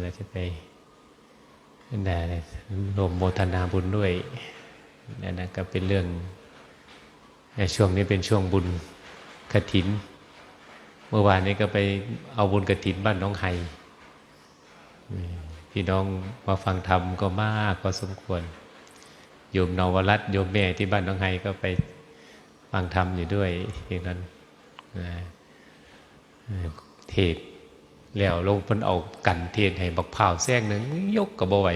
เราจะไปแต่รวมโมทนาบุญด้วยนั่นะก็เป็นเรื่องในช่วงนี้เป็นช่วงบุญกระถิน เมื่อวานนี้ก็ไปเอาบุญกระถินบ้านน้องไฮพี่น้องมาฟังธรรมก็มากพอสมควร โยมนวรัตโยมแม่ที่บ้านน้องไฮก็ไปฟังธรรมอยู่ด้วยอย่างนั้นเทศน์ แล้วลงเพิ่นเอากันเทศน์ให้บักเผาวแซงหนึ่งยกกับบ่ไหว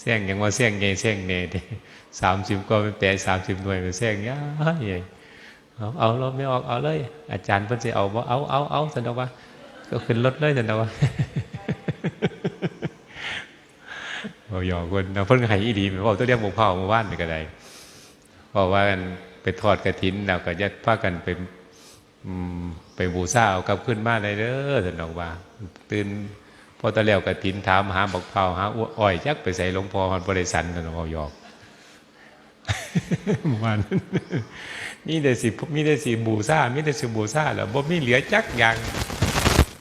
แซงยังว่าแซงไงแซงเน่สามสิบก็เป็นแปดสามสิบหน่วยเป็นแซงยาใหญ่เอาเอาเราไม่ออกเอาเลย อาจารย์เพิ่นจะเอาบ่เอาเอาเอาสันดว่า ก็ขึ้นรถเลยสันดว่าเราหยอกคนนะเพิ่นให้อีดีเพราะตัวเรียกหมูเผาเมื่อวานนี่ก็ได้เพราะว่ากันไปทอดกระถินแล้วก็ยัดพากันไป ไปบูชาเอากลับขึ้นมาได้เด้อสันดอกว่า ตื่นพอตะแล้วกระถินถามหาบอกเผาหาอ้อยจักไปใส่หลวงพ่อมันบริสันสันดอกเอาหยอกเมื่อวานมีแต่สิมีแต่สิบูชามีแต่สิบูชาแล้วบ่มีเหลือจักอย่าง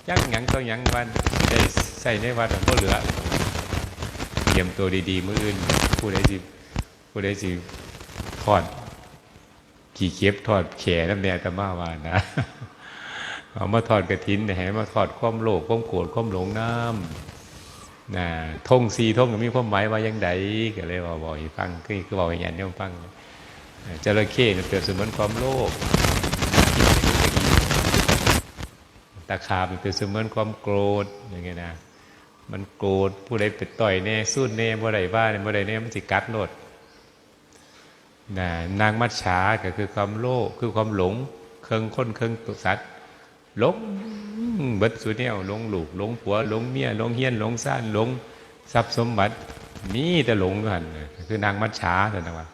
จักหยังต้องหยังวันได้ใส่ในวัดบ่เหลือเตรียมตัวดีๆมื้ออื่นผู้ใดสิผู้ใดสิทอด ขี่เก็บทอดแขน้ำแดงตะมาวานะเอามาทอดกระถินให้มาทอดความโลภความโกรธความหลงน้ำนะทงสีทงมีความหมายว่ายังไดก็เลยว่าบอกให้ฟังคือคือบอกให้ยันเนี่ยฟังจระเข้เนี่ยเปรียบเสมือนความโลภตะขาบเปรียบเสมือนความโกรธอย่างเงี้ยนะมันโกรธผู้ใดไปต่อยแน่สู้แน่บ่ได้ว่าเนี่ยบ่ได้แน่มันสิกัดโลด นะนางมัจฉาก็คือความโลภคือความหลง เครื่องค้นเครื่องตุสัตว์หลงเบิดสุเนี่ยหลงลูกหลงผัวหลงเมียหลงเฮียนหลงซ่านหลงทรัพย์สมบัติมีแต่หลงกันคือนางมัจฉาแต่นะว่า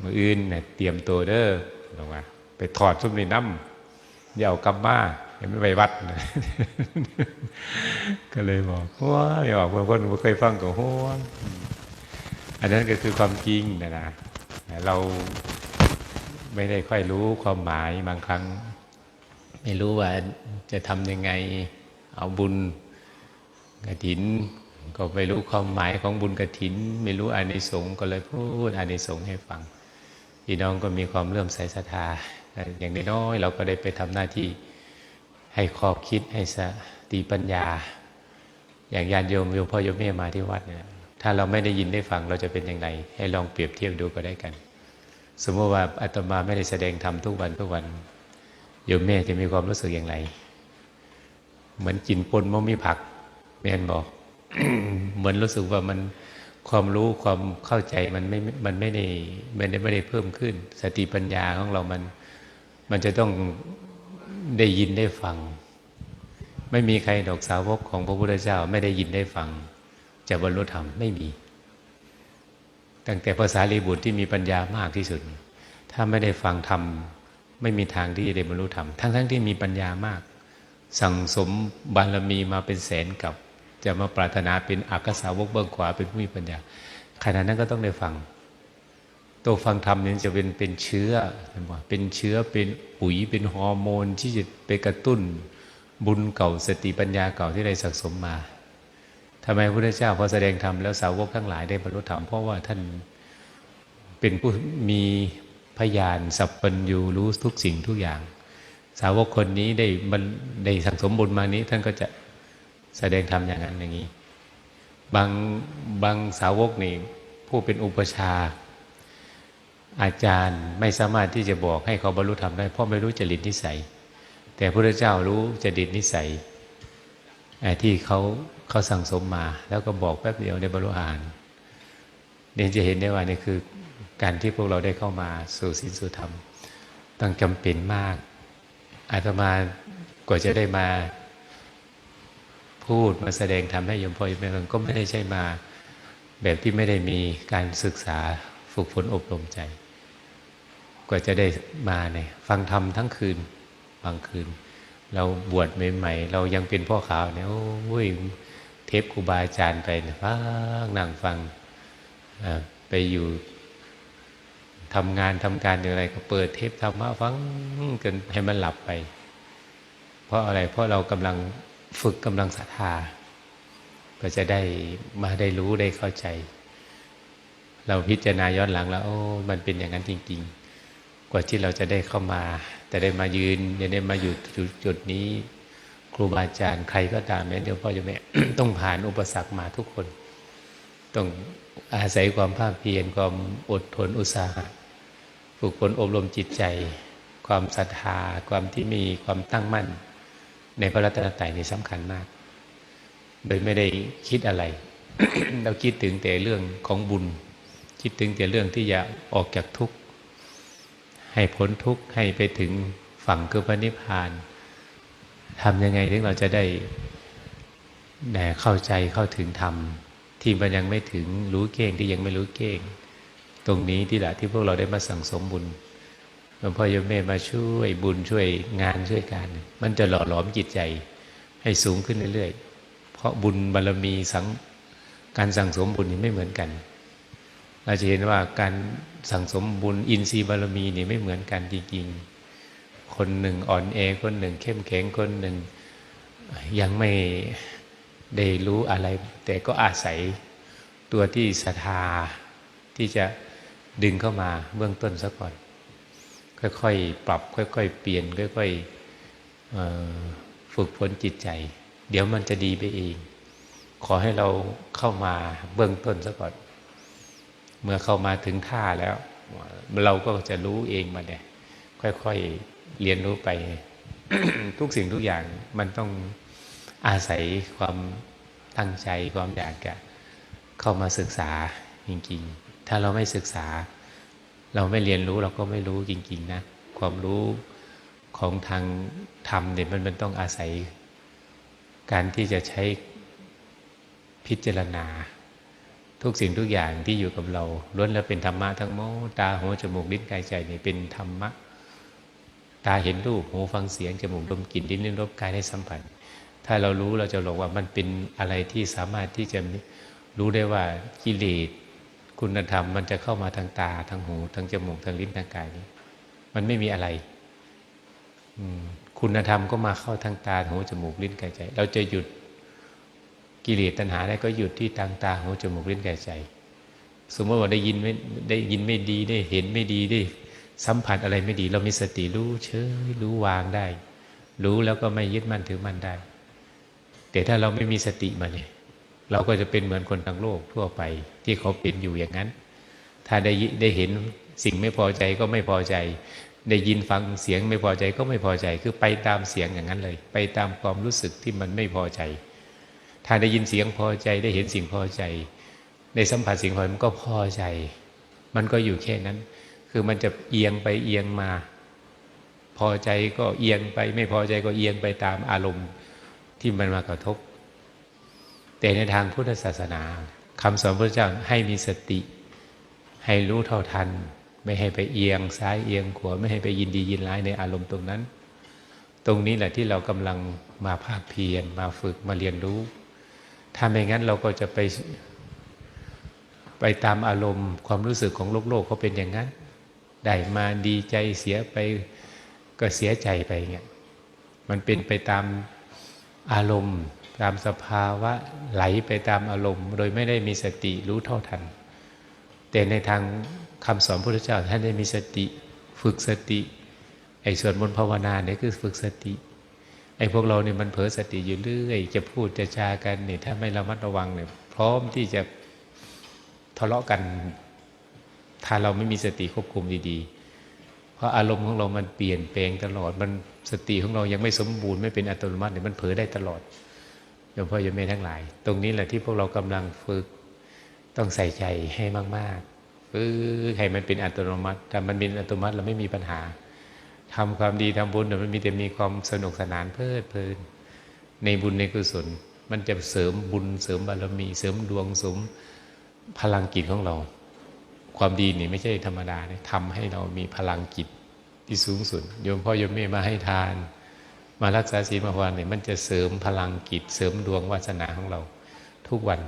มืออื่นเนี่ยเตรียมตัวเด้อนะว่าไปถอดซุมในน้ำอย่าเอากลับมาอย่าไม่ไปวัดก็เลยบอกว้าไม่ออกบาคนเคยฟังก็หัวอันนั้นก็คือความจริงนะนะ เราไม่ได้ค่อยรู้ความหมายบางครั้ง ไม่รู้ว่าจะทำยังไงเอาบุญกระถิน ก็ไม่รู้ความหมายของบุญกระถิน ไม่รู้อานิสงส์ก็เลยพูดอานิสงส์ให้ฟังพี่น้องก็มีความเลื่อมใสศรัทธาอย่างน้อยเราก็ได้ไปทำหน้าที่ให้ขอบคิดให้สติปัญญา อย่างญาติโยมโยมพ่อโยมแม่มาที่วัดเนี่ย ถ้าเราไม่ได้ยินได้ฟังเราจะเป็นยังไงให้ลองเปรียบเทียบดูก็ได้กัน สมมติว่าอาตมาไม่ได้แสดงธรรมทุกวันทุกวันโยมแม่จะมีความรู้สึกอย่างไร เหมือนกินปนมะมีผักแม่นบอก เหมือนรู้สึกว่ามันความรู้ความเข้าใจมันไม่ มันไม่ได้ไม่ได้ไม่ได้เพิ่มขึ้น สติปัญญาของเรามัน มันจะต้องได้ยินได้ฟัง ไม่มีใครดอกสาวกของพระพุทธเจ้าไม่ได้ยินได้ฟัง จะบรรลุธรรมไม่มี ตั้งแต่ภาษาลีบุตรที่มีปัญญามากที่สุด ถ้าไม่ได้ฟังธรรม ไม่มีทางที่จะได้บรรลุธรรม ทั้งทั้งที่มีปัญญามาก สั่งสมบารมีมาเป็นแสนกับ จะมาปรารถนาเป็นอักษาวกเบื้องขวาเป็นผู้มีปัญญาขณะนั้นก็ต้องได้ฟัง ตัวฟังธรรมนี่จะเป็นเป็นเชื้อเป็นเชื้อเป็นปุ๋ยเป็นฮอร์โมนที่จะไปกระตุ้นบุญเก่าสติปัญญาเก่าที่ได้สะสมมา ทำไมพระพุทธเจ้าพอแสดงธรรมแล้วสาวกทั้งหลายได้บรรลุธรรมเพราะว่าท่านเป็นผู้มีพยานสัพพัญญูรู้ทุกสิ่งทุกอย่าง สาวกคนนี้ได้บรรได้สังสมบุญมานี้ ท่านก็จะแสดงธรรมอย่างนั้นอย่างนี้ บางบางสาวกนี่ผู้เป็นอุปชา อาจารย์ไม่สามารถที่จะบอกให้เขาบรรลุธรรมได้เพราะไม่รู้จริตนิสัย แต่พระเจ้ารู้จริตนิสัยที่เขา เขาสั่งสมมา แล้วก็บอกแป๊บเดียวในบรรลุอานเนี่ยจะเห็นได้ว่านี่คือการที่พวกเราได้เข้ามาสู่ศีลสู่ธรรมต้องจำเป็นมาก อาตมากว่าจะได้มาพูดมาแสดงทำให้ยมพ่อยมแม่ก็ไม่ได้ใช่มา แบบที่ไม่ได้มีการศึกษาฝึกฝนอบรมใจ กว่าจะได้มาเนี่ยฟังธรรมทั้งคืนบางคืน เราบวชใหม่ๆเรายังเป็นพ่อขาวเนี่ยโอ้ย เทปครูบาอาจารย์ไปเนี่ยฟังนั่งฟังไปอยู่ทำงานทำการอะไรก็เปิดเทปธรรมะฟังกันให้มันหลับไป เพราะอะไรเพราะเรากำลังฝึกกำลังศรัทธา ก็จะได้มาได้รู้ได้เข้าใจ เราพิจารณาย้อนหลังแล้วโอ้มันเป็นอย่างนั้นจริง ๆ กว่าที่เราจะได้เข้ามา แต่ได้มายืนได้มาอยู่จุดนี้ รูบาอาจารย์ใครก็ตามแม้เดี๋ยวพ่อจะแม่ต้องผ่านอุปสรรคมาทุกคน ต้องอาศัยความภาคเพียรความอดทนอุตสาหะฝึกฝนอบรมจิตใจ ความศรัทธาความที่มีความตั้งมั่น ในพระรัตนตรัยนี่สำคัญมาก โดยไม่ได้คิดอะไร เราคิดถึงแต่เรื่องของบุญ คิดถึงแต่เรื่องที่จะออกจากทุกข์ให้พ้นทุกข์ให้ไปถึงฝั่งคือพระนิพพาน ทำยังไงถึงเราจะได้แด่เข้าใจเข้าถึงธรรม ที่มันยังไม่ถึงรู้เก่งที่ยังไม่รู้เก่ง ตรงนี้ที่แหละที่พวกเราได้มาสั่งสมบุญหลวงพ่อโยมแม่มาช่วยบุญช่วยงานช่วยการ มันจะหล่อหลอมจิตใจ ให้สูงขึ้นเรื่อยๆ เพราะบุญบารรมีสังการสั่งสมบุญนี่ไม่เหมือนกัน เราจะเห็นว่าการสั่งสมบุญอินทรีย์บารรมีนี่ไม่เหมือนกันจริงๆ คนหนึ่งอ่อนแอคนหนึ่ง เข้มแข็งคนหนึ่ง ยังไม่ได้รู้อะไร แต่ก็อาศัยตัวที่ศรัทธาที่จะดึงเข้ามาเบื้องต้นซะก่อน ค่อยๆ ปรับ ค่อย ๆ เปลี่ยน ค่อยๆฝึกฝนจิตใจ เดี๋ยวมันจะดีไปเอง ขอให้เราเข้ามาเบื้องต้นซะก่อน เมื่อเข้ามาถึงท่าแล้ว เราก็จะรู้เองมาเนี่ยค่อยๆ เรียนรู้ไป ทุกสิ่งทุกอย่างมันต้องอาศัยความตั้งใจความอยากจะเข้ามาศึกษาจริงๆ ถ้าเราไม่ศึกษา เราไม่เรียนรู้เราก็ไม่รู้จริงๆนะความรู้ของทางธรรมเนี่ยมันมันต้องอาศัย การที่จะใช้พิจารณา ทุกสิ่งทุกอย่างที่อยู่กับเราล้วนแล้วเป็นธรรมะทั้งหมดตาหูจมูกลิ้นกายใจนี่เป็นธรรมะ ตาเห็นรูปหูฟังเสียงจมูกดมกลิ่นลิ้นลิ้นรสกายได้สัมผัส ถ้าเรารู้เราจะบอกว่ามันเป็นอะไรที่สามารถที่จะรู้ได้ว่ากิเลสคุณธรรมมันจะเข้ามาทางตาทางหูทางจมูกทางลิ้นทางกายนี้ มันไม่มีอะไรคุณธรรมก็มาเข้าทางตาหูจมูกลิ้นกายใจ เราจะหยุดกิเลสตัณหาได้ก็หยุดที่ทางตาหูจมูกลิ้นกายใจ สมมติว่าได้ยินไม่ได้ยินไม่ดีได้เห็นไม่ดีได้ สัมผัสอะไรไม่ดี เรามีสติรู้เฉยรู้วางได้ รู้แล้วก็ไม่ยึดมั่นถือมั่นได้ แต่ถ้าเราไม่มีสติมาเนี่ย เราก็จะเป็นเหมือนคนทั้งโลกทั่วไป ที่เขาเป็นอยู่อย่างนั้น ถ้าได้ได้เห็นสิ่งไม่พอใจก็ไม่พอใจ ได้ยินฟังเสียงไม่พอใจก็ไม่พอใจ คือไปตามเสียงอย่างนั้นเลย ไปตามความรู้สึกที่มันไม่พอใจ ถ้าได้ยินเสียงพอใจได้เห็นสิ่งพอใจได้สัมผัสสิ่งพอใจมันก็พอใจ มันก็อยู่แค่นั้น คือมันจะเอียงไปเอียงมา พอใจก็เอียงไป ไม่พอใจก็เอียงไปตามอารมณ์ที่มันมากระทบ แต่ในทางพุทธศาสนาคำสอนพระเจ้าให้มีสติ ให้รู้เท่าทัน ไม่ให้ไปเอียงซ้ายเอียงขวาไม่ให้ไปยินดียินร้ายในอารมณ์ตรงนั้น ตรงนี้แหละที่เรากำลังมาภาคเพียรมาฝึกมาเรียนรู้ ถ้าไม่งั้นเราก็จะไปไปตามอารมณ์ความรู้สึกของโลกโลกเขาเป็นอย่างนั้น ได้มาดีใจเสียไปก็เสียใจไปเงี้ยมันเป็นไปตามอารมณ์ ตามสภาวะไหลไปตามอารมณ์ โดยไม่ได้มีสติรู้เท่าทัน แต่ในทางคำสอนพระพุทธเจ้าท่านได้มีสติฝึกสติไอ้ส่วนบนภาวนาเนี่ยคือฝึกสติไอ้พวกเราเนี่ยมันเผลอสติอยู่เรื่อยจะพูดจะจากันเนี่ยถ้าไม่ระมัดระวังเนี่ยพร้อมที่จะทะเลาะกัน ถ้าเราไม่มีสติควบคุมดีๆ เพราะอารมณ์ของเรามันเปลี่ยนแปลงตลอด มันสติของเรายังไม่สมบูรณ์ไม่เป็นอัตโนมัติเนี่ยมันเผลอได้ตลอดโยมพ่อโยมแม่ทั้งหลาย ตรงนี้แหละที่พวกเรากำลังฝึกต้องใส่ใจให้มากๆฝึกให้มันเป็นอัตโนมัติถ้ามันเป็นอัตโนมัติเราไม่มีปัญหาทำความดีทำบุญเดี๋ยวมันมีแต่มีความสนุกสนานเพลิดเพลิน ในบุญในกุศล มันจะเสริมบุญเสริมบารมี เสริมดวงสมพลังจิตของเรา ความดีนี่ไม่ใช่ธรรมดาเนี่ยทำให้เรามีพลังจิตที่สูงสุดโยมพ่อโยมแม่มาให้ทาน มารักษาศีลมาวันเนี่ยมันจะเสริมพลังกิจเสริมดวงวาสนาของเราทุกวัน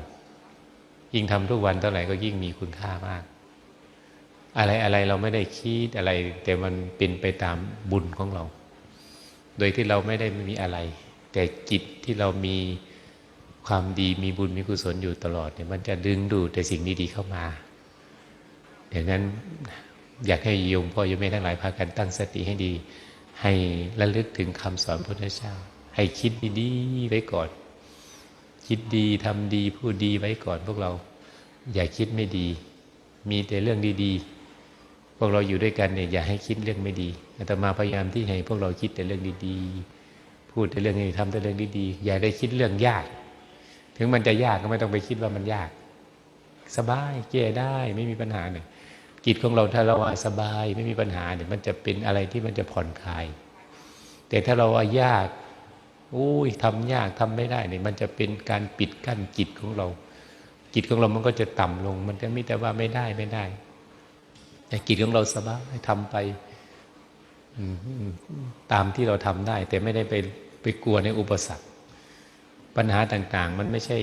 ยิ่งทำทุกวันเท่าไหร่ก็ยิ่งมีคุณค่ามาก อะไรอะไรเราไม่ได้คิดอะไร แต่มันเป็นไปตามบุญของเรา โดยที่เราไม่ได้มีอะไร แต่จิตที่เรามีความดีมีบุญมีกุศลอยู่ตลอดเนี่ยมันจะดึงดูดแต่สิ่งดีๆเข้ามา ดังนั้นอยากให้โยมพ่อโยมแม่ทั้งหลายพากันตั้งสติให้ดี ให้ระลึกถึงคำสอนพระพุทธเจ้า ให้คิดดีๆไว้ก่อน คิดดีทำดีพูดดีไว้ก่อนพวกเรา อย่าคิดไม่ดี มีแต่เรื่องดีๆ พวกเราอยู่ด้วยกันเนี่ยอย่าให้คิดเรื่องไม่ดีอาตมาพยายามที่ให้พวกเราคิดแต่เรื่องดีๆ พูดแต่เรื่องดีทำแต่เรื่องดีๆ อย่าได้คิดเรื่องยาก ถึงมันจะยากก็ไม่ต้องไปคิดว่ามันยาก สบายแก้ได้ไม่มีปัญหาเนี่ย จิตของเราถ้าเราว่าสบายไม่มีปัญหาเนี่ยมันจะเป็นอะไรที่มันจะผ่อนคลาย แต่ถ้าเราว่ายากอุ้ยทำยากทำไม่ได้เนี่ยมันจะเป็นการปิดกั้นจิตของเรา จิตของเรามันก็จะต่ำลง มันจะมีแต่ว่าไม่ได้ไม่ได้ แต่จิตของเราสบายทำไปตามที่เราทำได้ แต่ไม่ได้ไปไปกลัวในอุปสรรค ปัญหาต่าง ๆ มันไม่ใช่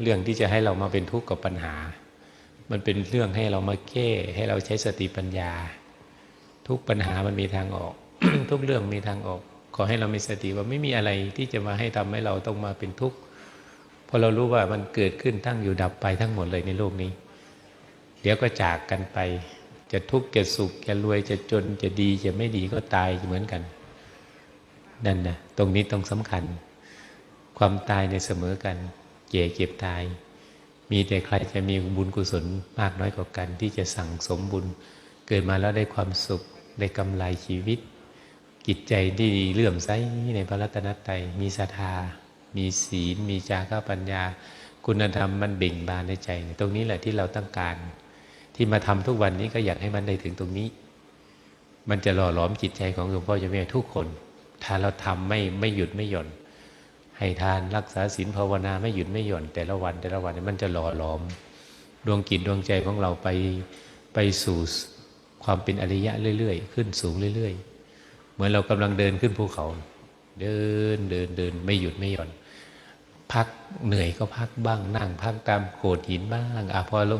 เรื่องที่จะให้เรามาเป็นทุกข์กับปัญหา มันเป็นเรื่องให้เรามาแก้ ให้เราใช้สติปัญญา ทุกปัญหามันมีทางออก ทุกเรื่องมีทางออก ขอให้เรามีสติว่าไม่มีอะไรที่จะมาให้ทำให้เราต้องมาเป็นทุกข์พอเรารู้ว่ามันเกิดขึ้นตั้งอยู่ดับไปทั้งหมดเลยในโลกนี้ เดี๋ยวก็จากกันไป จะทุกข์จะสุขจะรวยจะจนจะดีจะไม่ดีก็ตายเหมือนกันนั่นนะตรงนี้ต้องสำคัญ ความตายในเสมอกันเจ็บเจ็บตาย มีแต่ใครจะมีบุญกุศลมากน้อยกว่ากัน ที่จะสั่งสมบุญ เกิดมาแล้วได้ความสุขได้กำไรชีวิต จิตใจที่เลื่อมใสในพระรัตนตรัยมีศรัทธา มีศีล มีจาระปัญญา คุณธรรมมันเบ่งบานในใจ ตรงนี้แหละที่เราต้องการ ที่มาทำทุกวันนี้ก็อยากให้มันได้ถึงตรงนี้ มันจะหล่อหลอมจิตใจของหลวงพ่อจ้าแม่ทุกคน ถ้าเราทำไม่ไม่หยุดไม่หย่อน ให้ทานรักษาศีลภาวนาไม่หยุดไม่หย่อนแต่ละวันแต่ละวันมันจะหล่อหลอม ดวงกิจดวงใจของเราไปไปสู่ความเป็นอริยะเรื่อยๆ ขึ้นสูงเรื่อยๆ เหมือนเรากำลังเดินขึ้นภูเขา เดินเดินเดินไม่หยุดไม่หย่อน พักเหนื่อยก็พักบ้างนั่ง พักตามโขดหินบ้างอะพอเรา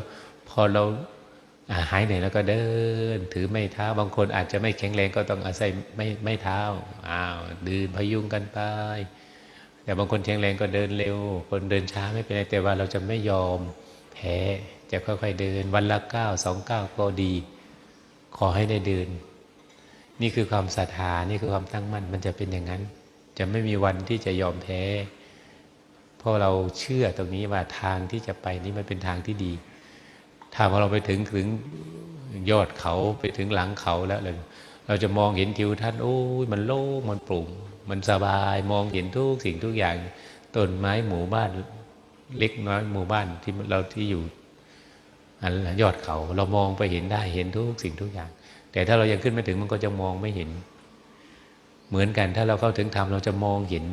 พอเราหายเหนื่อยแล้วก็เดิน ถือไม่เท้าบางคนอาจจะไม่แข็งแรงก็ต้องอาศัยไม่ไม่เท้าอ้าวดืนพยุงกันไป แต่บางคนแข็งแรงก็เดินเร็ว คนเดินช้าไม่เป็นไรแต่ว่าเราจะไม่ยอมแพ้จะค่อยๆเดิน วันละเก้าสองเก้าก็ดี ขอให้ได้เดิน นี่คือความศรัทธานี่คือความตั้งมั่นมันจะเป็นอย่างนั้น จะไม่มีวันที่จะยอมแพ้เพราะเราเชื่อตรงนี้ว่าทางที่จะไปนี้มันเป็นทางที่ดี ถ้าพอเราไปถึงถึงยอดเขาไปถึงหลังเขาแล้วเลยเราจะมองเห็นทิวทัศน์โอ้ยมันโล่งมันปรุ่ง มันสบายมองเห็นทุกสิ่งทุกอย่างต้นไม้หมู่บ้านเล็กน้อยหมู่บ้านที่เราที่อยู่อันยอดเขาเรามองไปเห็นได้เห็นทุกสิ่งทุกอย่าง แต่ถ้าเรายังขึ้นไม่ถึงมันก็จะมองไม่เห็น เหมือนกันถ้าเราเข้าถึงธรรมเราจะมองเห็น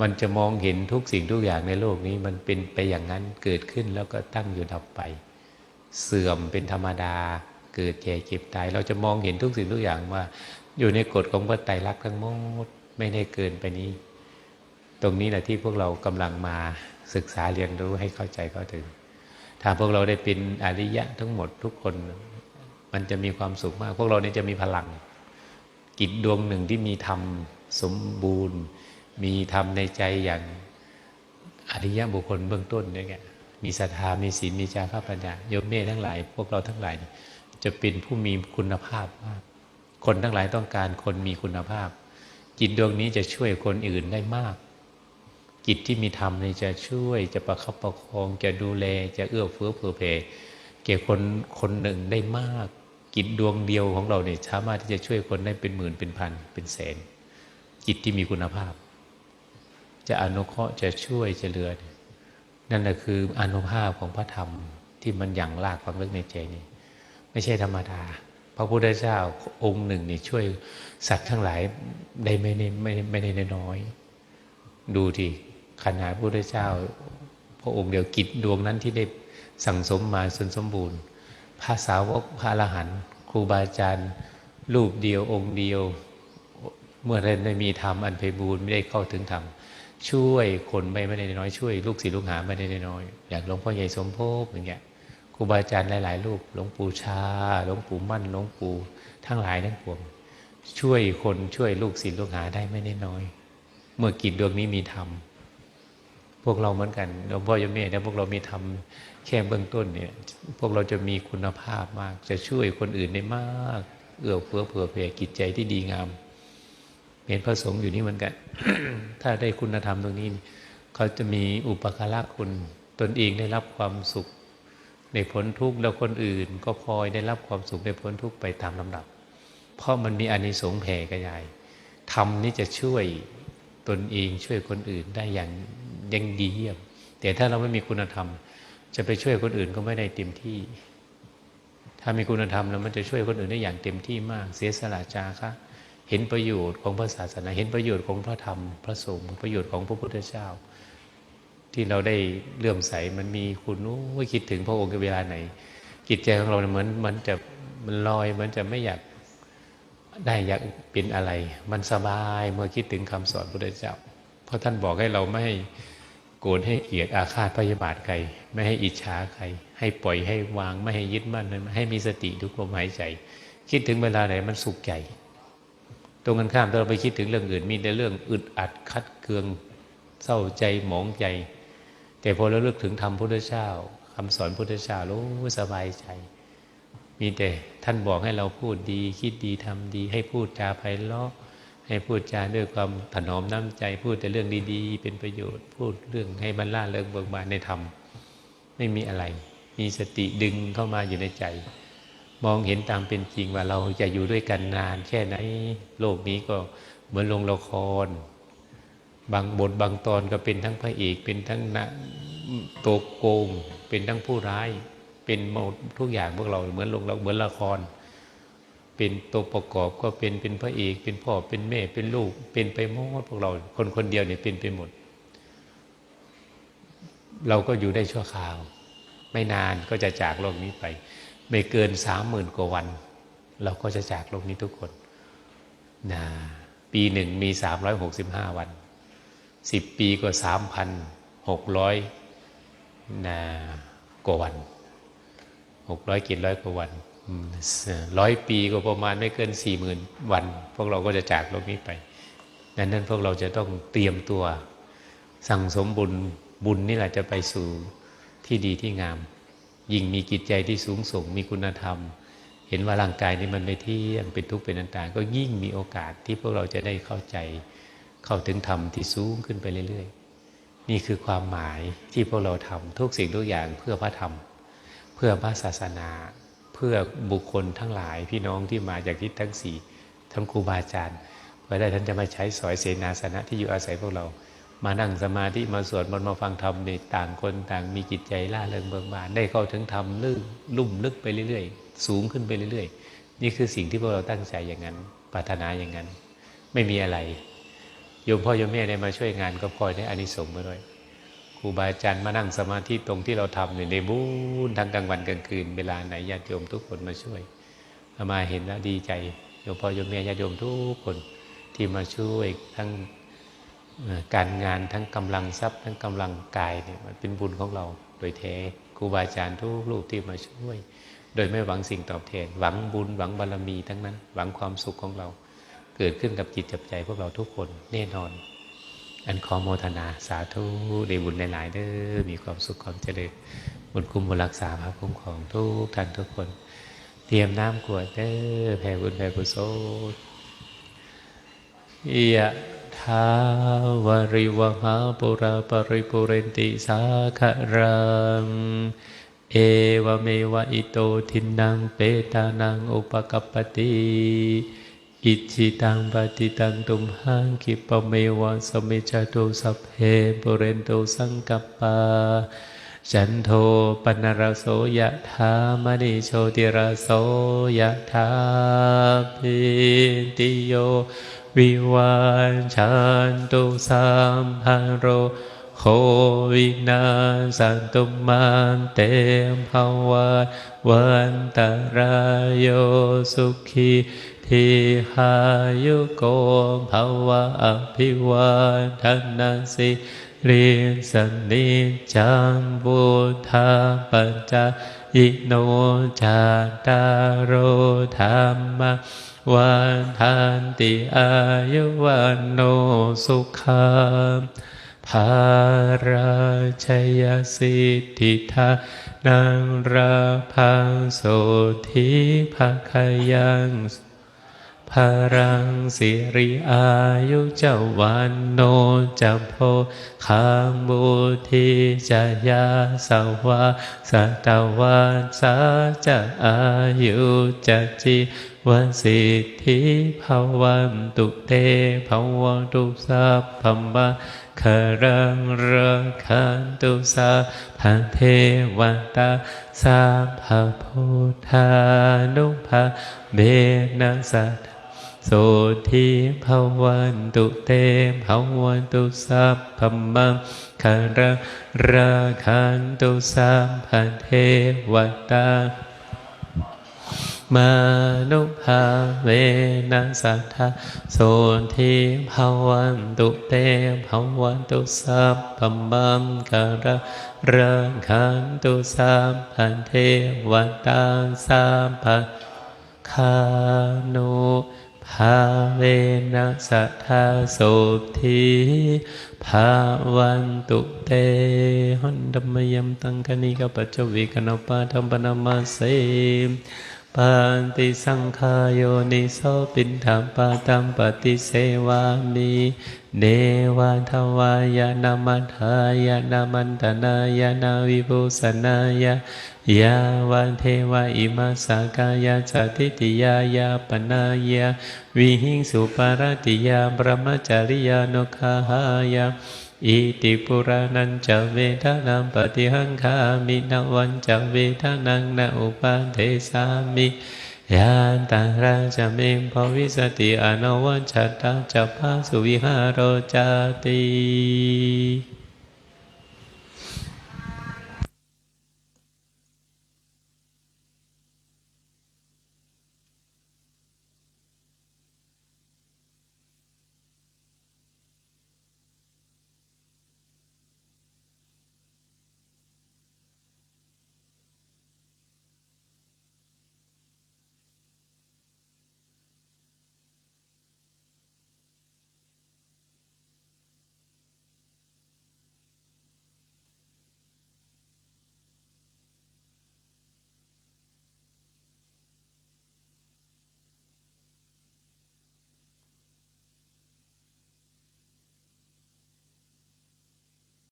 มันจะมองเห็นทุกสิ่งทุกอย่างในโลกนี้มันเป็นไปอย่างนั้นเกิดขึ้นแล้วก็ตั้งอยู่ดับไป เสื่อมเป็นธรรมดา เกิดแก่เก็บตาย เราจะมองเห็นทุกสิ่งทุกอย่างว่า อยู่ในกฎของพระไตรลักษณ์ทั้งหมด ไม่ได้เกินไปนี้ ตรงนี้แหละที่พวกเรากำลังมาศึกษาเรียนรู้ให้เข้าใจเข้าถึง ถ้าพวกเราได้เป็นอริยะทั้งหมดทุกคน มันจะมีความสุขมาก พวกเราเนี่ยจะมีพลังกิจดวงหนึ่งที่มีธรรมสมบูรณ์ มีธรรมในใจอย่างอริยะบุคคลเบื้องต้นเนี่ยมีศรัทธามีศีลมีจาระปัญญาโยมเม่ทั้งหลาย พวกเราทั้งหลาย จะเป็นผู้มีคุณภาพมากคนทั้งหลายต้องการคนมีคุณภาพ จิตดวงนี้จะช่วยคนอื่นได้มาก จิตที่มีธรรมนี่จะช่วยจะประคับประคองจะดูแลจะเอื้อเฟื้อเผื่อแผ่แก่คนคนหนึ่งได้มาก จิตดวงเดียวของเราเนี่ยสามารถที่จะช่วยคนได้เป็นหมื่นเป็นพันเป็นแสน จิตที่มีคุณภาพ จะอนุเคราะห์จะช่วยจะเลือนั่นแหละคืออนุภาพของพระธรรมที่มันอย่างลากความลึกในใจนี่ไม่ใช่ธรรมดา พระพุทธเจ้าองค์หนึ่งนี่ช่วยสัตว์ทั้งหลายได้ไม่ได้ไม่ไม่ได้น้อย ดูทีขนาดพระพุทธเจ้า พระองค์เดียวกิจดวงนั้นที่ได้สั่งสมมาสนสมบูรณ์ภาษาวกพระอรหันต์ครูบาอาจารย์รูปเดียวองค์เดียว เมื่อเรนได้มีธรรมอันเพบูรณ์ไม่ได้เข้าถึงธรรมช่วยคนไม่ไม่ได้น้อยช่วย ลูกศิษย์ลูกหาไม่ได้น้อย อย่างหลวงพ่อใหญ่สมภพอย่างเงี้ย ครูบาอาจารย์หลายๆลูกหลวงปู่ชาหลวงปู่มั่นหลวงปู่ทั้งหลายทั้งปวงช่วยคนช่วยลูกศิษย์ลูกหาได้ไม่ได้น้อย เมื่อกิจดวงนี้มีธรรมพวกเราเหมือนกันหลวงพ่อยมเมธเนี่พวกเรามีธรรมแค่เบื้องต้นเนี่ย พวกเราจะมีคุณภาพมาก จะช่วยคนอื่นได้มาก เอื้อเฟื้อเผื่อแผ่กิจใจที่ดีงามเป็นพระสงฆ์อยู่นี่เหมือนกัน ถ้าได้คุณธรรมตรงนี้ เขาจะมีอุปการะคุณตนเองได้รับความสุข ในพ้นทุกข์แล้วคนอื่น ก็พลอยได้รับความสุขในพ้นทุกข์ไปตามลำดับ เพราะมันมีอานิสงส์แผ่กระจายธรรมนี่จะช่วยตนเองช่วยคนอื่นได้อย่างยังดีเยี่ยม แต่ถ้าเราไม่มีคุณธรรม จะไปช่วยคนอื่นก็ไม่ได้เต็มที่ ถ้ามีคุณธรรมแล้วมันจะช่วยคนอื่นได้อย่างเต็มที่มาก เสียสละจาคะเห็นประโยชน์ของพระศาสนา เห็นประโยชน์ของพระธรรม พระสงฆ์ประโยชน์ของพระพุทธเจ้า ที่เราได้เลื่อมใสมันมีคุณนู้คิดถึงพระองค์เวลาไหน จิตใจของเราเหมือนมันจะมันลอยมันจะไม่อยากได้อยากเป็นอะไร มันสบายเมื่อคิดถึงคำสอนพระพุทธเจ้า เพราะท่านบอกให้เราไม่ให้โกรธให้เกลียดอาฆาตพยาบาทใคร ไม่ให้อิจฉาใคร ให้ปล่อยให้วางไม่ให้ยึดมั่นให้มีสติทุกลมหายใจ คิดถึงเวลาไหนมันสุขใจ ตรงกันข้ามถ้าเราไปคิดถึงเรื่องอื่นมีแต่เรื่องอึดอัดคัดเคืองเศร้าใจหมองใจ แต่พอเราลือกถึงธรรมพุทธเจ้าคำสอนพุทธเจ้าโอ้สบายใจ มีแต่ท่านบอกให้เราพูดดี คิดดีทำดี ให้พูดจาไพเราะให้พูดจาด้วยความถนอมน้ำใจ พูดแต่เรื่องดีๆ เป็นประโยชน์ พูดเรื่องให้บรรล่าเริงเบิกบานในธรรมไม่มีอะไร มีสติดึงเข้ามาอยู่ในใจ มองเห็นตามเป็นจริงว่าเราจะอยู่ด้วยกันนาน แค่ไหนโลกนี้ก็เหมือนลงละคร บางบทบางตอนก็เป็นทั้งพระเอกเป็นทั้งนะตัวโกง เป็นทั้งผู้ร้าย เป็นหมดทุกอย่างพวกเราเหมือนลงเหมือนละคร เป็นตัวประกอบก็เป็นเป็นพระเอก เป็นพ่อเป็นแม่เป็นลูก เป็นไปหมดพวกเราคนคนเดียวเนี่ยเป็นไปหมด เราก็อยู่ได้ชั่วคราว ไม่นานก็จะจากโลกนี้ไป ไม่เกินสามหมื่นกว่าวัน เราก็จะจากโลกนี้ทุกคนนะปีหนึ่งมีสามร้อยหกสิบห้าวัน สิบปีก็สามพันหกร้อยนะกว่าวันหกร้อยกี่ร้อยกว่าวันร้อยปีก็ประมาณไม่เกินสี่หมื่นวัน พวกเราก็จะจากโลกนี้ไปดังนั้นพวกเราจะต้องเตรียมตัว สั่งสมบุญบุญนี่แหละจะไปสู่ที่ดีที่งาม ยิ่งมีจิตใจที่สูงส่งมีคุณธรรม เห็นว่าร่างกายนี้มันไม่เที่ยงเป็นทุกข์เป็นต่างๆก็ยิ่งมีโอกาสที่พวกเราจะได้เข้าใจ เข้าถึงธรรมที่สูงขึ้นไปเรื่อย ๆ นี่คือความหมายที่พวกเราทำทุกสิ่งทุกอย่างเพื่อพระธรรม เพื่อพระศาสนา เพื่อบุคคลทั้งหลายพี่น้องที่มาจากทิศทั้งสี่ทั้งครูบาอาจารย์เพื่อได้ท่านจะมาใช้สอยเสนาสนะที่อยู่อาศัยพวกเรา มานั่งสมาธิมาสวดมนต์มาฟังธรรมในต่างคนต่างมีจิตใจล่าเริงเบิกบานได้เข้าถึงธรรมลึกลุ่มลึกไปเรื่อย ๆ สูงขึ้นไปเรื่อย ๆ นี่คือสิ่งที่พวกเราตั้งใจอย่างนั้นปรารถนาอย่างนั้น ไม่มีอะไร โยมพ่อโยมแม่ได้มาช่วยงานก็พลอยได้อานิสงส์มาด้วยครูบาอาจารย์มานั่งสมาธิตรงที่เราทำอยู่ยในบุญทั้งกลางวันกลางคืน เวลาไหนญาติโยมทุกคนมาช่วยมาเห็นแล้วดีใจโยมพ่อโยมแม่ญาติโยมทุกคนที่มาช่วยทั้งการงานทั้งกำลังทรัพย์ ทั้งกำลังกายเนี่ยมันเป็นบุญของเราโดยแท้ครูบาอาจารย์ทุกรูปที่มาช่วย โดยไม่หวังสิ่งตอบแทน หวังบุญหวังบารรมีทั้งนั้น หวังความสุขของเรา เกิดขึ้นกับจิตจับใจพวกเราทุกคนแน่นอน อันขอโมทนาสาธุได้บุญหลายๆเด้อมีความสุขความเจริญบุญคุ้มบุญรักษาพระคุ้มของทุกท่านทุกคน เตรียมน้ำกวดเด้อแผ่บุญแผ่กุศลยะทาวริวหาปุราปริปุเรนติสาคารังเอวเมวะอิโตทินังเปตานังอุปกัปปติ อิจิตังปฏิตังตุมหังคิปเมวะสมิจตุสัพเพปุเรนโตสังกัปปาจันโทปนรโสยะธามณิโชติรโสยะธาปิติโย วิวันชันตุสัมพันโรโควินาสันตุมันเตมภาวะวันตรายโยสุขี ทิหายุโกภวะอภิวาทนาสิริสนิจังบุธาปัญจอิโนจาตารโรธรรมววันทันติอายุวันโนสุขังภาราชยสิทธิธานังราพังโสธิภคยัง พรังสิริอายุเจ้าวันโนจะโพคังบุธิจะยาสวาสตวันสาจะอายุจะจิวสิทธิภวันตุเตภวตุสัพพมะคารังรักขันตุสาพันเทวตาสาพพุทธานุภาเบนะสัท สุทิภวันตุเตภวันตุสัพพมังคาระราคันตุสัมพันเทวตามนุภาเวนัสสัทธาโสทิภาวันตุเตภาวันตุสัพพมังกะระระขันตุสัมพันเทวตาสัมภคานุ ภาเวนัสสัทธาโสทิภาวันตุเตหันดัมมยมตังคณิกปัจจวิกนปาธรรมปนามาเส ปันติสังขายโยนิโสปินธรรมปาตัมปฏิเสวามิเนวาทวายานามัทธายานามันตนายานาวิภูสนายายาวันเทวะอิมาสากายาจติติยายาปนายาวิหิงสุปารติยาบรมจาริยานุคาหายา อิติปุรานันจะเวทนาปฏิหังคามินวันจะเวทนังนาอุปาเทสามิยานตาราจเมงพวิสติอนวันชตตาจะพาสุวิหารโรจติ